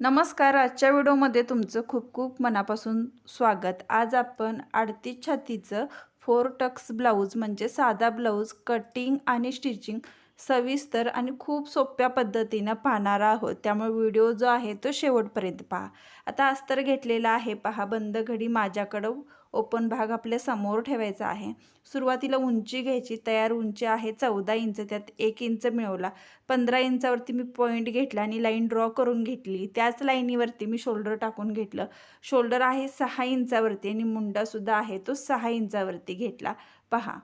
नमस्कार आजच्या व्हिडिओमध्ये तुमचं खूप खूप मनापासून स्वागत. आज आपण आडती छातीचं फोर टक्स ब्लाऊज म्हणजे साधा ब्लाऊज कटिंग आणि स्टिचिंग सविस्तर आणि खूप सोप्या पद्धतीनं पाहणार आहोत. त्यामुळे व्हिडिओ जो आहे तो शेवटपर्यंत पहा. आता अस्तर घेतलेला आहे पहा बंद घडी माझ्याकडं ओपन भाग आपल्यासमोर ठेवायचा आहे. सुरुवातीला उंची घ्यायची तयार उंची आहे चौदा इंच त्यात एक इंच मिळवला. पंधरा इंचावरती मी पॉईंट घेतला आणि लाईन ड्रॉ करून घेतली. त्याच लाईनीवरती मी शोल्डर टाकून घेतलं. शोल्डर आहे सहा इंचावरती आणि मुंडासुद्धा आहे तो सहा इंचावरती घेतला. पहा.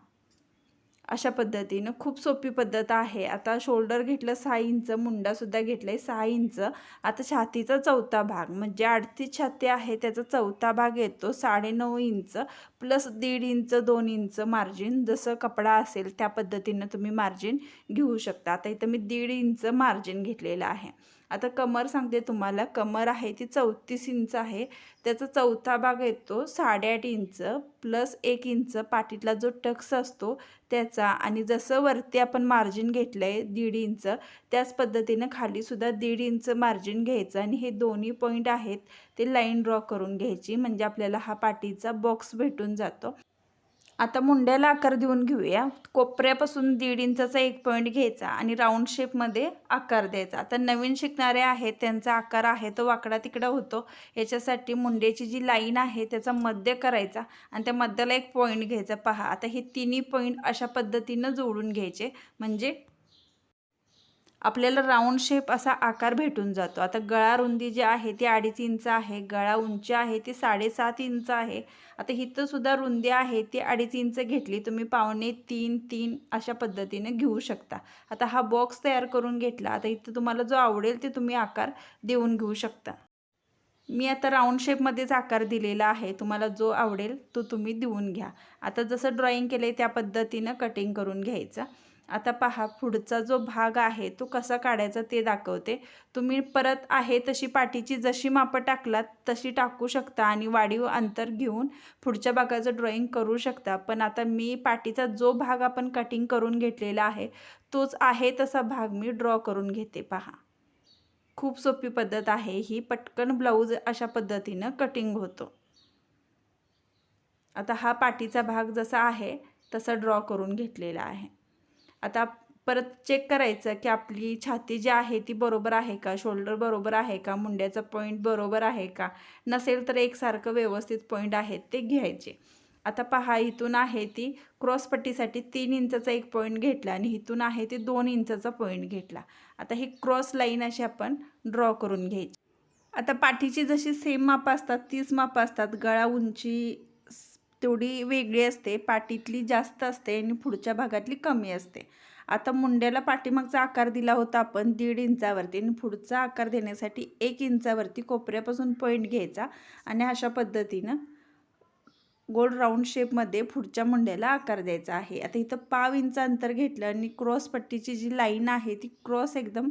अशा पद्धतीनं खूप सोपी पद्धत आहे. आता शोल्डर घेतलं सहा इंच मुंडासुद्धा घेतलं आहे सहा इंच. आता छातीचा चौथा भाग म्हणजे अडतीस छाती आहे त्याचा चौथा भाग येतो साडेनऊ इंच प्लस दीड इंच दोन इंच मार्जिन जसं कपडा असेल त्या पद्धतीनं तुम्ही मार्जिन घेऊ शकता. आता इथं मी दीड इंच मार्जिन घेतलेलं आहे. आता कमर सांगते तुम्हाला. कमर आहे ती चौतीस इंच आहे. त्याचा चौथा भाग येतो साडेआठ इंच प्लस एक इंच. पाठीतला जो टक्स असतो त्याचा आणि जसं वरती आपण मार्जिन घेतलं आहे दीड इंच त्याच पद्धतीनं खालीसुद्धा दीड इंच मार्जिन घ्यायचं आणि हे दोन्ही पॉईंट आहेत ते लाईन ड्रॉ करून घ्यायची. म्हणजे आपल्याला हा पाठीचा बॉक्स भेटून जातो. आता मुंड्याला आकार देऊन घेऊया. कोपऱ्यापासून दीड इंचाचा एक पॉईंट घ्यायचा आणि राऊंड शेपमध्ये आकार द्यायचा. आता नवीन शिकणारे आहेत त्यांचा आकार आहे तो वाकडा तिकडा होतो. याच्यासाठी मुंड्याची जी लाईन आहे त्याचा मध्य करायचा आणि त्या मध्याला एक पॉईंट घ्यायचा. पहा आता हे तिन्ही पॉईंट अशा पद्धतीनं जोडून घ्यायचे. म्हणजे आपल्याला राऊंड शेप असा आकार भेटून जातो. आता गळा रुंदी जी आहे ती अडीच इंच आहे गळा उंची आहे ती साडेसात इंच आहे. आता हिथंसुद्धा रुंदी आहे ती अडीच इंच घेतली तुम्ही पावणे तीन तीन अशा पद्धतीने घेऊ शकता. आता हा बॉक्स तयार करून घेतला आता इथं तुम्हाला जो आवडेल ते तुम्ही आकार देऊन घेऊ शकता. मी आता राऊंड शेपमध्येच आकार दिलेला आहे तुम्हाला जो आवडेल तो तुम्ही देऊन घ्या. आता जसं ड्रॉईंग केलं आहे त्या पद्धतीनं कटिंग करून घ्यायचं. आता पहा पुढचा जो भाग आहे तो कसा काढायचा ते दाखवते. तुम्ही परत आहे तशी पाठीची जशी मापं टाकलात तशी टाकू शकता आणि वाढीव अंतर घेऊन पुढच्या भागाचं ड्रॉईंग करू शकता. पण आता मी पाठीचा जो भाग आपण कटिंग करून घेतलेला आहे तोच आहे तसा भाग मी ड्रॉ करून घेते पहा. खूप सोपी पद्धत आहे ही. पटकन ब्लाऊज अशा पद्धतीनं कटिंग होतो. आता हा पाठीचा भाग जसा आहे तसा ड्रॉ करून घेतलेला आहे. आता परत चेक करायचं की आपली छाती जी आहे ती बरोबर आहे का? शोल्डर बरोबर आहे का? मुंड्याचा पॉईंट बरोबर आहे का? नसेल तर एकसारखं व्यवस्थित पॉईंट आहेत ते घ्यायचे. आता पहा इथून आहे ती क्रॉसपट्टीसाठी तीन इंचाचा एक पॉईंट घेतला आणि इथून आहे ते दोन इंचाचा पॉईंट घेतला. आता ही क्रॉस लाईन अशी आपण ड्रॉ करून घ्यायची. आता पाठीची जशी सेम मापं असतात तीच मापं असतात. गळा उंची तेवढी वेगळी असते पाठीतली जास्त असते आणि पुढच्या भागातली कमी असते. आता मुंड्याला पाठीमागचा आकार दिला होता आपण दीड इंचावरती आणि पुढचा आकार देण्यासाठी एक इंचावरती कोपऱ्यापासून पॉईंट घ्यायचा आणि अशा पद्धतीनं गोल राऊंड शेपमध्ये पुढच्या मुंड्याला आकार द्यायचा आहे. आता इथं पाव इंच अंतर घेतलं आणि क्रॉस पट्टीची जी लाईन आहे ती क्रॉस एकदम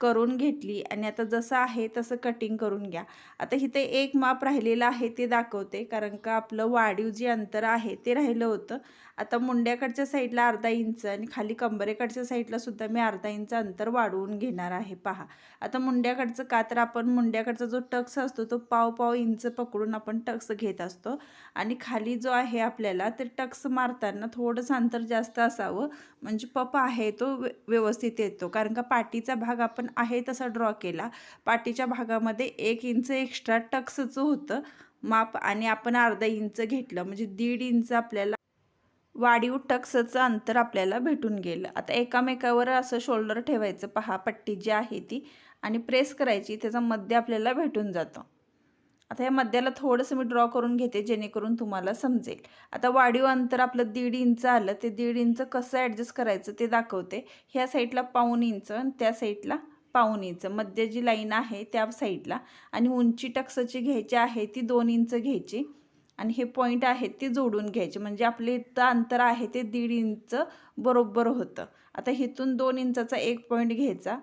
करून घेतली आणि आता जसं आहे तसं कटिंग करून घ्या. आता इथे एक माप राहिलेलं आहे ते दाखवते कारण का आपलं वाढीव जे अंतर आहे ते राहिलं होतं. आता मुंड्याकडच्या साईडला अर्धा इंच आणि खाली कंबरेकडच्या साईडला सुद्धा मी अर्धा इंच अंतर वाढवून घेणार आहे पहा. आता मुंड्याकडचं का तर आपण मुंड्याकडचा जो टक्स असतो तो पाव पाव इंच पकडून आपण टक्स घेत असतो. आणि खाली जो आहे आपल्याला ते टक्स मारताना थोडंसं अंतर जास्त असावं. म्हणजे पप आहे तो व्यवस्थित येतो कारण का पाठीचा भाग आपण आहे तसा ड्रॉ केला. पाठीच्या भागामध्ये एक इंच एक्स्ट्रा टक्सचं होतं. माप आणि आपण अर्धा इंच घेतलं. म्हणजे दीड इंच आपल्याला वाढीव टक्सचं अंतर आपल्याला भेटून गेलं. आता एकामेकावर असं शोल्डर ठेवायचं. पहा पट्टी जी आहे ती. आणि प्रेस करायची. त्याचा मध्य आपल्याला भेटून जातं. आता या मध्याला थोडंसं मी ड्रॉ करून घेते जेणेकरून तुम्हाला समजेल. आता वाढीव अंतर आपलं दीड इंच आलं. ते दीड इंच कसं ॲडजस्ट करायचं ते दाखवते. ह्या साईडला पाऊन इंच आणि त्या साईडला पाऊन इंच मध्य जी लाईन आहे त्या साईडला आणि उंची टक्सची घ्यायची आहे ती दोन इंच घ्यायची आणि हे पॉईंट आहेत ते जोडून घ्यायचे. म्हणजे आपले इथं अंतर आहे ते दीड इंच बरोबर होतं. आता इथून दोन इंचाचा एक पॉईंट घ्यायचा.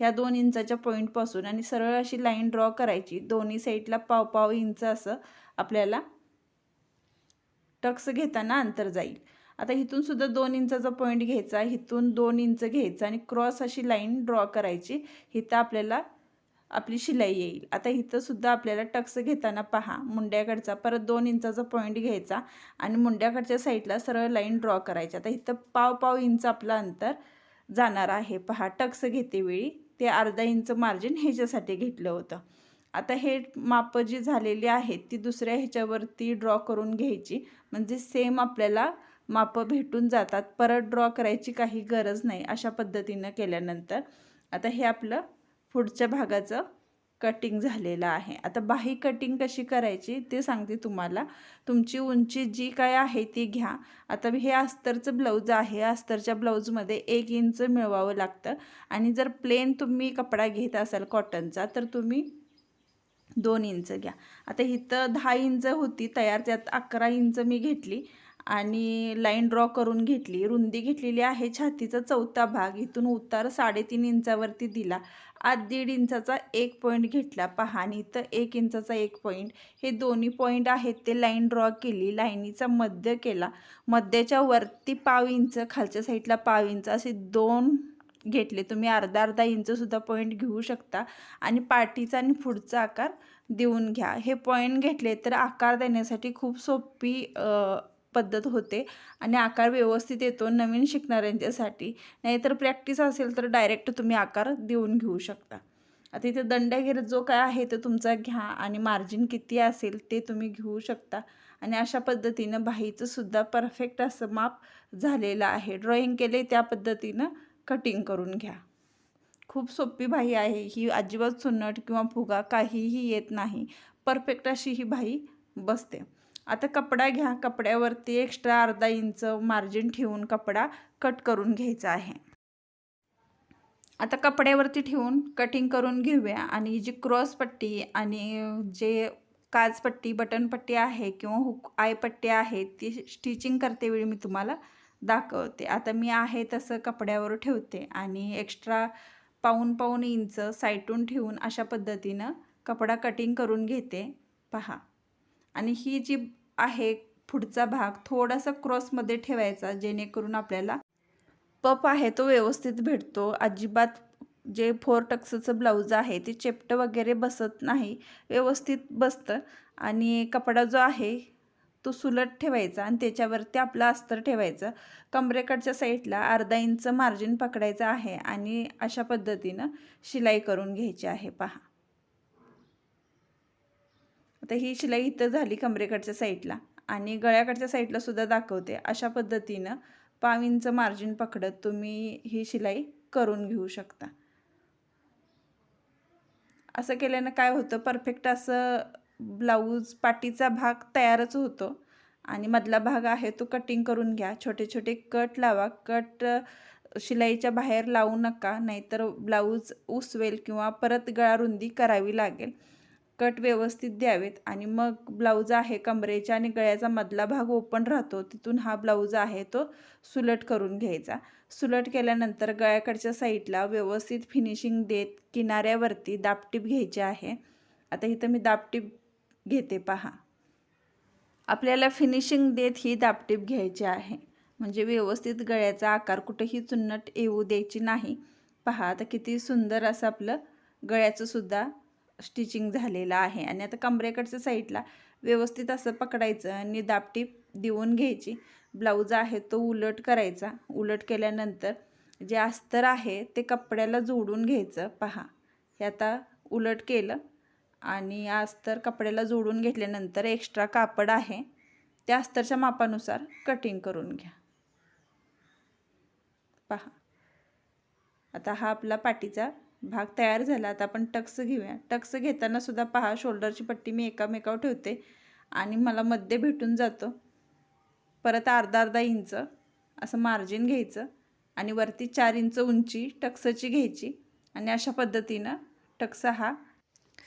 ह्या दोन इंचाच्या पॉईंटपासून आणि सरळ अशी लाईन ड्रॉ करायची. दोन्ही साईडला पाव पाव इंच असं आपल्याला टक्स घेताना अंतर जाईल. आता इथून सुद्धा दोन इंचाचा पॉईंट घ्यायचा इथून दोन इंच घ्यायचा आणि क्रॉस अशी लाईन ड्रॉ करायची. इथं आपल्याला आपली शिलाई येईल. आता इथं सुद्धा आपल्याला टक्स घेताना पहा मुंड्याकडचा परत दोन इंचाचा पॉईंट घ्यायचा आणि मुंड्याकडच्या साईडला सरळ लाईन ड्रॉ करायची. आता इथं पाव पाव इंच आपलं अंतर जाणार आहे. पहा टक्स घेते वेळी ते अर्धा इंच मार्जिन ह्याच्यासाठी घेतलं होतं. आता हे मापं जी झालेली आहेत ती दुसऱ्या ह्याच्यावरती ड्रॉ करून घ्यायची. म्हणजे सेम आपल्याला मापं भेटून जातात. परत ड्रॉ करायची काही गरज नाही अशा पद्धतीनं केल्यानंतर. आता हे आपलं पुढच्या भागाचं कटिंग झालेलं आहे. आता बाही कटिंग कशी करायची ते सांगते तुम्हाला. तुमची उंची जी काय आहे ती घ्या. आता हे अस्तरचं ब्लाऊज आहे. अस्तरच्या ब्लाऊजमध्ये एक इंच मिळवावं लागतं. आणि जर प्लेन तुम्ही कपडा घेत असाल कॉटनचा तर तुम्ही दोन इंच घ्या. आता इथं दहा इंच होती तयार. त्यात अकरा इंच मी घेतली. आणि लाईन ड्रॉ करून घेतली. रुंदी घेतलेली आहे. छातीचा चौथा भाग इथून उतार साडेतीन इंचावरती दिला. आत दीड इंचाचा एक पॉईंट घेतला. पहा आणि इथं एक इंचाचा एक पॉईंट हे दोन्ही पॉईंट आहेत. ते लाईन ड्रॉ केली. लाईनीचा मध्य केला. मध्याच्या वरती पाव इंच खालच्या साईडला पाव इंच असे दोन घेतले. तुम्ही अर्धा अर्धा इंचसुद्धा पॉईंट घेऊ शकता. आणि पाठीचा आणि पुढचा आकार देऊन घ्या. हे पॉईंट घेतले तर आकार देण्यासाठी खूप सोपी पद्धत होते आणि आकार व्यवस्थित येतो नवीन शिकणाऱ्यांच्यासाठी. नाहीतर प्रॅक्टिस असेल तर डायरेक्ट तुम्ही आकार देऊन घेऊ शकता. आता इथे दंडगेर जो काय आहे तो तुमचा घ्या आणि मार्जिन किती असेल ते तुम्ही घेऊ शकता. आणि अशा पद्धतीनं बाहीचंसुद्धा परफेक्ट असं माप झालेलं आहे. ड्रॉईंग केले त्या पद्धतीनं कटिंग करून घ्या. खूप सोपी बाही आहे. ही अजिबात सुन्नट किंवा फुगा काहीही येत नाही. परफेक्ट अशी ही बाही बसते. आता कपडा घ्या. कपड्यावरती एक्स्ट्रा अर्धा इंच मार्जिन ठेवून कपडा कट करून घ्यायचा आहे. आता कपड्यावरती ठेवून कटिंग करून घेऊया आणि जी क्रॉस पट्टी आणि जे काजपट्टी बटनपट्टी आहे किंवा हुक आयपट्टी आहे ती स्टिचिंग करते वेळी मी तुम्हाला दाखवते. आता मी आहे तसं कपड्यावर ठेवते आणि एक्स्ट्रा पाऊन पाऊन इंच साईटून ठेवून अशा पद्धतीनं कपडा कटिंग करून घेते. पहा. आणि ही जी आहे पुढचा भाग थोडासा क्रॉसमध्ये ठेवायचा जेणेकरून आपल्याला पप आहे तो व्यवस्थित भेटतो. अजिबात जे फोर टक्सचं ब्लाऊज आहे ते चेपटं वगैरे बसत नाही व्यवस्थित बसतं. आणि कपडा जो आहे तो सुलट ठेवायचा आणि त्याच्यावरती आपलं अस्तर ठेवायचं. कमरेकडच्या साईडला अर्धा इंच मार्जिन पकडायचं आहे आणि अशा पद्धतीनं शिलाई करून घ्यायची आहे. पहा. आता ही शिलाई इथं झाली कमरेकडच्या साईडला आणि गळ्याकडच्या साईडला सुद्धा दाखवते. अशा पद्धतीनं पाव इंच मार्जिन पकडत तुम्ही ही शिलाई करून घेऊ शकता. असं केल्यानं काय होतं परफेक्ट असं ब्लाऊज पाटीचा भाग तयारच होतो आणि मधला भाग आहे तो कटिंग करून घ्या. छोटे छोटे कट लावा. कट शिलाईच्या बाहेर लावू नका नाहीतर ब्लाऊज उसवेल किंवा परत गळा रुंदी करावी लागेल. कट व्यवस्थित द्यावेत आणि मग ब्लाऊज आहे कमरेच्या आणि गळ्याचा मधला भाग ओपन राहतो तिथून हा ब्लाऊज आहे तो सुलट करून घ्यायचा. सुलट केल्यानंतर गळ्याकडच्या साईडला व्यवस्थित फिनिशिंग देत किनाऱ्यावरती दापटीप घ्यायची आहे. आता इथं मी दापटीप घेते पहा. आपल्याला फिनिशिंग देत ही दापटीप घ्यायची आहे. म्हणजे व्यवस्थित गळ्याचा आकार कुठेही चुन्नट येऊ द्यायची नाही. पहा आता किती सुंदर असं आपलं गळ्याचंसुद्धा स्टिचिंग झालेलं आहे. आणि आता कमरेकडच्या साईडला व्यवस्थित असं पकडायचं आणि दापटीप देऊन घ्यायची. ब्लाऊज आहे तो उलट करायचा. उलट केल्यानंतर जे अस्तर आहे ते कपड्याला जोडून घ्यायचं. पहा हे आता उलट केलं आणि अस्तर कपड्याला जोडून घेतल्यानंतर एक्स्ट्रा कापड आहे. त्या अस्तरच्या मापानुसार कटिंग करून घ्या. पहा आता हा आपला पाटीचा भाग तयार झाला. आता आपण टक्स घेऊया. टक्स घेताना सुद्धा पहा शोल्डरची पट्टी मी एकामेकावर ठेवते आणि मला मध्ये भेटून जातो. परत अर्धा अर्धा इंच असं मार्जिन घ्यायचं आणि वरती चार इंच उंची टक्सची घ्यायची आणि अशा पद्धतीनं टक्स हा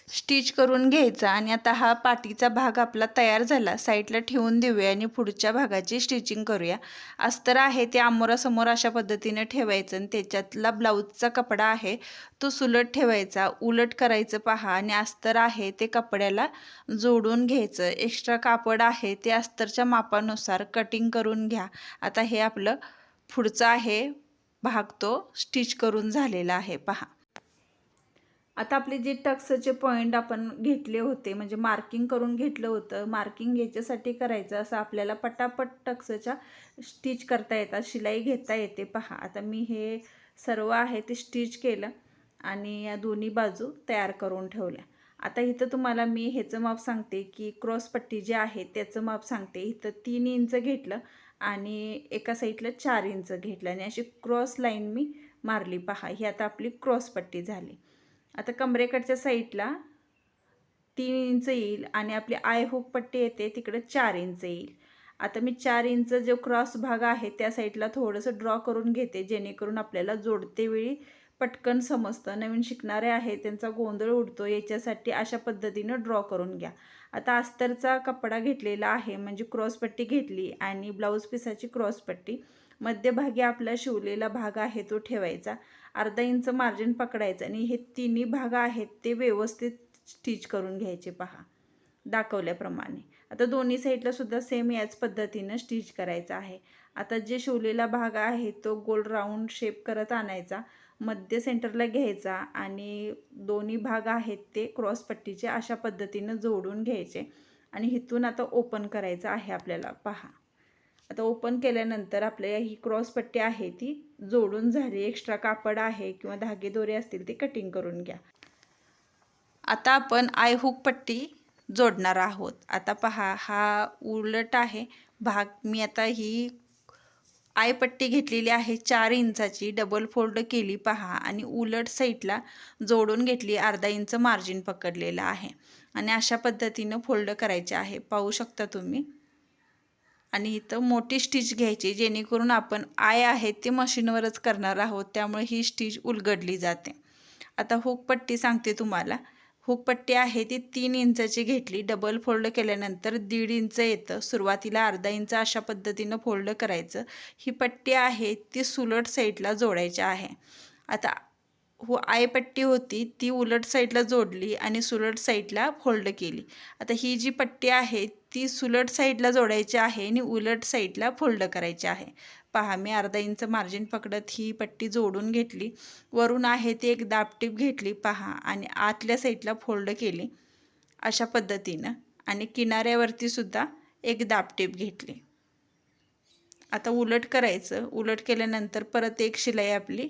स्टिच करून घ्यायचा आणि आता हा पाठीचा भाग आपला तयार झाला. साईडला ठेवून देऊया आणि पुढच्या भागाची स्टिचिंग करूया. अस्तर आहे ते आमोरासमोर अशा पद्धतीने ठेवायचं आणि त्याच्यातला ब्लाऊजचा कपडा आहे तो सुलट ठेवायचा. उलट करायचं पहा आणि अस्तर आहे ते कपड्याला जोडून घ्यायचं. एक्स्ट्रा कापड आहे ते अस्तरच्या मापानुसार कटिंग करून घ्या. आता हे आपलं पुढचं आहे भाग तो स्टिच करून झालेला आहे. पहा. आता आपले जे टक्सचे पॉईंट आपण घेतले होते म्हणजे मार्किंग करून घेतलं होतं मार्किंग याच्यासाठी करायचं असं आपल्याला पटापट टक्सच्या स्टिच करता येतात शिलाई घेता येते. पहा आता मी हे सर्व आहे ते स्टिच केलं आणि या दोन्ही बाजू तयार करून ठेवल्या. आता इथं तुम्हाला मी ह्याचं माप सांगते की क्रॉस पट्टी जी आहे त्याचं माप सांगते. इथं तीन इंच घेतलं आणि एका साईडला चार इंच घेतलं आणि अशी क्रॉस लाईन मी मारली. पहा ही आता आपली क्रॉसपट्टी झाली. आता कमरेकडच्या साईडला तीन इंच येईल आणि आपली आय हुक पट्टी येते तिकडे चार इंच येईल. आता मी चार इंच जो क्रॉस भाग आहे त्या साईडला थोडंसं ड्रॉ करून घेते जेणेकरून आपल्याला जोडते वेळी पटकन समजतं. नवीन शिकणारे आहे त्यांचा गोंधळ उडतो याच्यासाठी अशा पद्धतीनं ड्रॉ करून घ्या. आता अस्तरचा कपडा घेतलेला आहे म्हणजे क्रॉसपट्टी घेतली आणि ब्लाऊज पिसाची क्रॉसपट्टी मध्यभागी आपला शिवलेला भाग आहे तो ठेवायचा. अर्धा इंच मार्जिन पकडायचं आणि हे तिन्ही भाग आहेत ते व्यवस्थित स्टिच करून घ्यायचे पहा. दाखवल्याप्रमाणे. आता दोन्ही साईडला सुद्धा सेम याच पद्धतीनं स्टिच करायचं आहे. आता जे शिवलेला भाग आहे तो गोल राऊंड शेप करत आणायचा मध्य सेंटरला घ्यायचा आणि दोन्ही भाग आहेत ते क्रॉसपट्टीचे अशा पद्धतीनं जोडून घ्यायचे. आणि इथून आता ओपन करायचं आहे आपल्याला. पहा. आता ओपन केल्यानंतर आपल्या ही क्रॉसपट्टी आहे ती जोडून झाली. एक्स्ट्रा कापड आहे किंवा धागेदोरे असतील ते कटिंग करून घ्या. आता आपण आय हुक पट्टी जोडणार आहोत. आता पहा हा उलट आहे. भाग मी आता ही आयपट्टी घेतलेली आहे चार इंचाची. डबल फोल्ड केली पहा. आणि उलट साईडला जोडून घेतली अर्धा इंच मार्जिन पकडलेलं आहे. आणि अशा पद्धतीनं फोल्ड करायचे आहे. पाहू शकता तुम्ही. आणि इथं मोठी स्टिच घ्यायची जेणेकरून आपण आय आहे ते मशीनवरच करणार आहोत त्यामुळे ही स्टिच उलगडली जाते. आता हुकपट्टी सांगते तुम्हाला. हुकपट्टी आहे ती तीन इंचाची घेतली डबल फोल्ड केल्यानंतर दीड इंच येतं. सुरुवातीला अर्धा इंच अशा पद्धतीनं फोल्ड करायचं. ही पट्टी आहे ती सुलट साईडला जोडायची आहे. आता हो आयपट्टी होती ती उलट साईडला जोडली आणि सुलट साईडला फोल्ड केली. आता ही जी पट्टी आहे ती सुलट साईडला जोडायची आहे आणि उलट साईडला फोल्ड करायची आहे. पहा मी अर्धा इंच मार्जिन पकडत ही पट्टी जोडून घेतली. वरून आहे ती एक दापटीप घेतली पहा आणि आतल्या साईडला फोल्ड केली अशा पद्धतीनं आणि किनाऱ्यावरती सुद्धा एक दापटीप घेतली. आता उलट करायचं उलट केल्यानंतर परत एक शिलाई आपली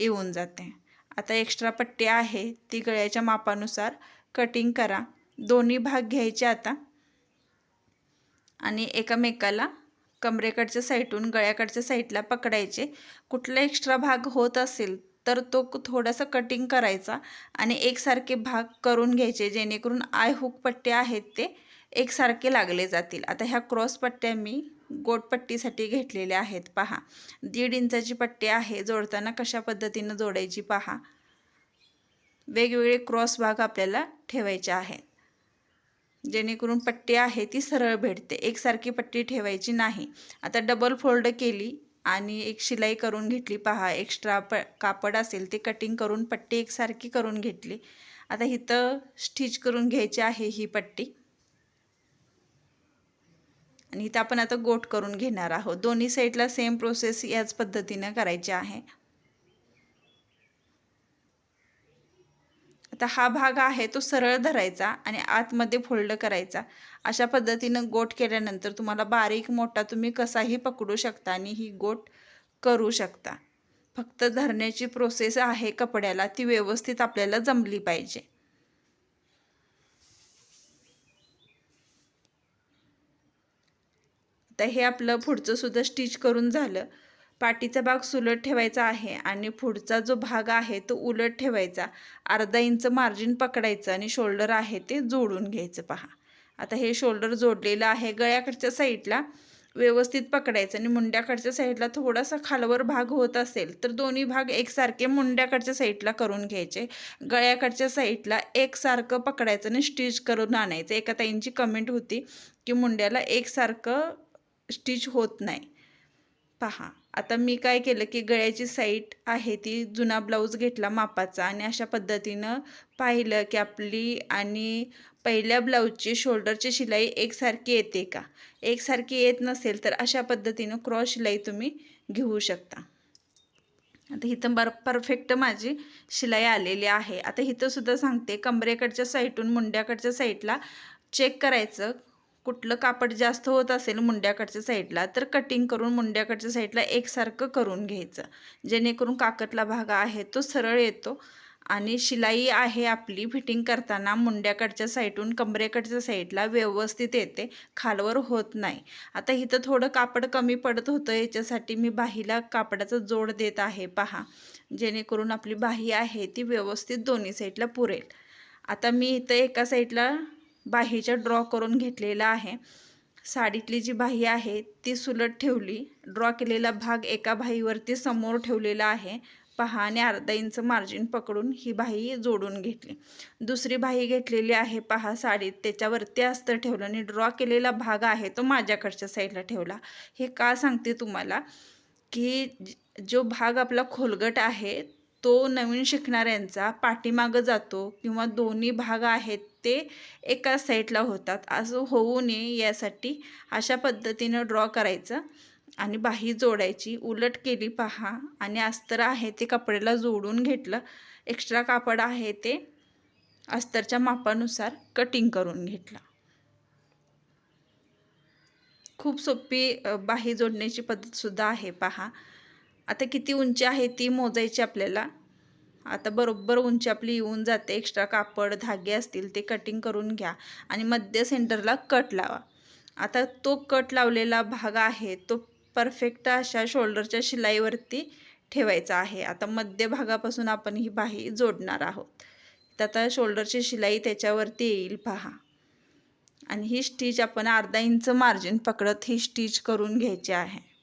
येऊन जाते. आता एक्स्ट्रा पट्टी आहे ती गळ्याच्या मापानुसार कटिंग करा. दोन्ही भाग घ्यायचे आता. आणि एकामेकाला कमरेकडच्या साईडून गळ्याकडच्या साईडला पकडायचे. कुठला एक्स्ट्रा भाग होत असेल तर तो थोडासा कटिंग करायचा आणि एकसारखे भाग करून घ्यायचे जेणेकरून आय हुक पट्टे आहेत ते एकसारखे लागले जातील. आता ह्या क्रॉस पट्ट्या मी गोटपट्टीसाठी घेतलेले आहेत. पहा. दीड इंचाची पट्टी आहे. जोडताना कशा पद्धतीनं जोडायची पहा. वेगवेगळे क्रॉस भाग आपल्याला ठेवायचे आहेत. जेणेकरून पट्टी आहे ती सरळ भेटते. एकसारखी पट्टी ठेवायची नाही. आता डबल फोल्ड केली आणि एक शिलाई करून घेतली. पहा एक्स्ट्रा प कापड असेल ते कटिंग करून पट्टी एकसारखी करून घेतली. आता इथं स्टिच करून घ्यायची आहे ही पट्टी. आणि इथं आपण आता गोट करून घेणार आहोत. दोन्ही साईडला सेम प्रोसेस याच पद्धतीनं करायची आहे. आता हा भाग आहे तो सरळ धरायचा आणि आतमध्ये फोल्ड करायचा. अशा पद्धतीनं गोट केल्यानंतर तुम्हाला बारीक मोठा तुम्ही कसाही पकडू शकता आणि ही गोट करू शकता. फक्त धरण्याची प्रोसेस आहे कपड्याला ती व्यवस्थित आपल्याला जमली पाहिजे. तर हे आपलं पुढचं सुद्धा स्टिच करून झालं. पाठीचा भाग सुलट ठेवायचा आहे आणि पुढचा जो भाग आहे तो उलट ठेवायचा. अर्धा इंच मार्जिन पकडायचं आणि शोल्डर आहे ते जोडून घ्यायचं पहा. आता हे शोल्डर जोडलेलं आहे गळ्याकडच्या साईडला. व्यवस्थित पकडायचं आणि मुंड्याकडच्या साईडला थोडासा खालवर भाग होत असेल तर दोन्ही भाग एकसारखे मुंड्याकडच्या साईडला करून घ्यायचे. गळ्याकडच्या साईडला एकसारखं पकडायचं आणि स्टिच करून आणायचं. एका ताईंची कमेंट होती की मुंड्याला एकसारखं स्टिच होत नाही. पहा आता मी काय केलं की गळ्याची साईट आहे ती जुना ब्लाऊज घेतला मापाचा आणि अशा पद्धतीनं पाहिलं की आपली आणि पहिल्या ब्लाऊजची शोल्डरची शिलाई एकसारखी येते का? एकसारखी येत नसेल तर अशा पद्धतीनं क्रॉस शिलाई तुम्ही घेऊ शकता. आता इथं बर परफेक्ट माझी शिलाई आलेली आहे. आता इथं सुद्धा सांगते कमरेकडच्या साईटून मुंड्याकडच्या साईडला चेक करायचं. कुठलं कापड जास्त होत असेल मुंड्याकडच्या साईडला तर कटिंग करून मुंड्याकडच्या साईडला एकसारखं करून घ्यायचं. जेणेकरून काकतला भाग आहे तो सरळ येतो आणि शिलाई आहे आपली फिटिंग करताना मुंड्याकडच्या साईडून कमरेकडच्या साईडला व्यवस्थित येते खालवर होत नाही. आता इथं थोडं कापड कमी पडत होतं याच्यासाठी मी बाहीला कापडाचा जोड देत आहे पहा. जेणेकरून आपली बाही आहे ती व्यवस्थित दोन्ही साईडला पुरेल. आता मी इथं एका साईडला बाहीच्या ड्रॉ करून घेतलेला आहे. साडीतली जी बाही आहे ती सुलट ठेवली. ड्रॉ केलेला भाग एका बाहीवरती समोर ठेवलेला आहे. पहा आणि अर्धा इंच मार्जिन पकडून ही बाही जोडून घेतली. दुसरी बाही घेतलेली आहे पहा साडीत. त्याच्यावरती अस्तर ठेवलं आणि ड्रॉ केलेला भाग आहे तो माझ्याकडच्या साईडला ठेवला. हे का सांगते तुम्हाला? की जो भाग आपला खोलगट आहे तो नवीन शिकणाऱ्यांचा पाठीमागं जातो किंवा दोन्ही भाग आहेत ते एका साईडला होतात. असं होऊ नये यासाठी अशा पद्धतीनं ड्रॉ करायचं आणि बाही जोडायची. उलट केली पहा. आणि अस्तर आहे ते कपड्याला जोडून घेतलं. एक्स्ट्रा कापड आहे ते अस्तरच्या मापानुसार कटिंग करून घेतलं. खूप सोपी बाही जोडण्याची पद्धतसुद्धा आहे. पहा. आता किती उंची आहे ती मोजायची आपल्याला? आता बरोबर उंची आपली येऊन जाते. एक्स्ट्रा कापड धागे असतील ते कटिंग करून घ्या आणि मध्य सेंटरला कट लावा. आता तो कट लावलेला भाग आहे तो परफेक्ट अशा शोल्डरच्या शिलाईवरती ठेवायचा आहे. आता मध्य भागापासून आपण ही बाही जोडणार आहोत. तर आता शोल्डरची शिलाई त्याच्यावरती येईल पहा. आणि ही स्टिच आपण अर्धा इंच मार्जिन पकडत ही स्टिच करून घ्यायची आहे.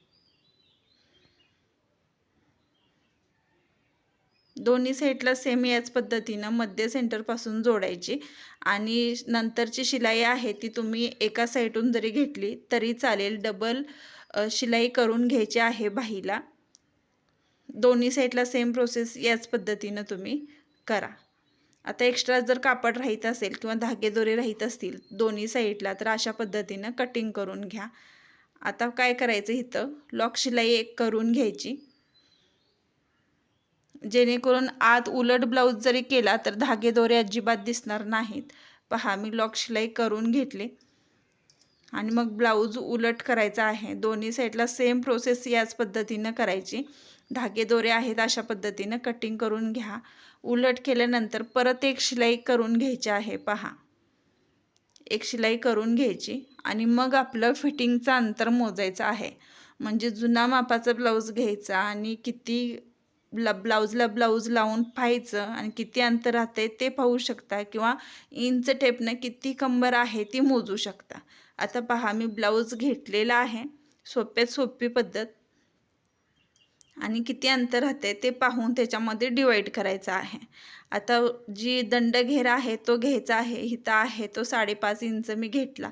दोन्ही साईडला सेम याच पद्धतीनं मध्य सेंटरपासून जोडायची. आणि नंतरची शिलाई आहे ती तुम्ही एका साईडून जरी घेतली तरी चालेल. डबल शिलाई करून घ्यायची आहे बाहीला. दोन्ही साईडला सेम प्रोसेस याच पद्धतीनं तुम्ही करा. आता एक्स्ट्रा जर कापड राहीत असेल किंवा धागे दोरे राहीत असतील दोन्ही साईडला तर अशा पद्धतीनं कटिंग करून घ्या. आता काय करायचं इथं? लॉक शिलाई एक करून घ्यायची. जेणेकरून आत उलट ब्लाऊज जरी केला तर धागे दोरे अजिबात दिसणार नाहीत. पहा मी लॉक शिलाई करून घेतली. आणि मग ब्लाऊज उलट करायचा आहे. दोन्ही साईडला सेम प्रोसेस याच पद्धतीनं करायची. धागे दोरे आहेत अशा पद्धतीनं कटिंग करून घ्या. उलट केल्यानंतर परत एक शिलाई करून घ्यायची आहे. पहा. एक शिलाई करून घ्यायची. आणि मग आपलं फिटिंगचं अंतर मोजायचं आहे. म्हणजे जुना मापाचा ब्लाऊज घ्यायचा आणि किती ब्ला ब्लाऊजला ब्लाऊज लावून पाहायचं आणि किती अंतर राहते ते पाहू शकता किंवा इंच टेपनं किती कंबर आहे ती मोजू शकता. आता पहा मी ब्लाऊज घेतलेला आहे. सोप्यात सोपी पद्धत. आणि किती अंतर राहते ते पाहून त्याच्यामध्ये डिवाईड करायचं आहे. आता जी दंडघेरा आहे तो घ्यायचा आहे इथं आहे तो साडेपाच इंच मी घेतला.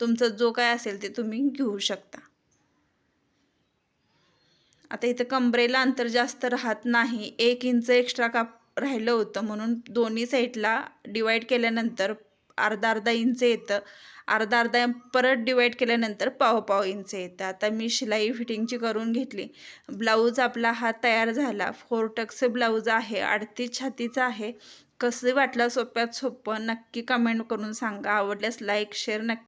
तुमचं जो काय असेल ते तुम्ही घेऊ शकता. आता इथं कमरेला अंतर जास्त राहत नाही. एक इंच एक्स्ट्रा काप राहिलं होतं. म्हणून दोन्ही साईडला डिवाईड केल्यानंतर अर्धा अर्धा इंच येतं. अर्धा अर्धा परत डिवाईड केल्यानंतर पाव पाव इंच येतं. आता मी शिलाई फिटिंगची करून घेतली. ब्लाऊज आपला हा तयार झाला. फोर टक्सचं ब्लाऊज आहे. अडतीस छातीचा आहे. कसं वाटलं सोप्यात सोपं नक्की कमेंट करून सांगा. आवडल्यास लाईक शेअर नक्की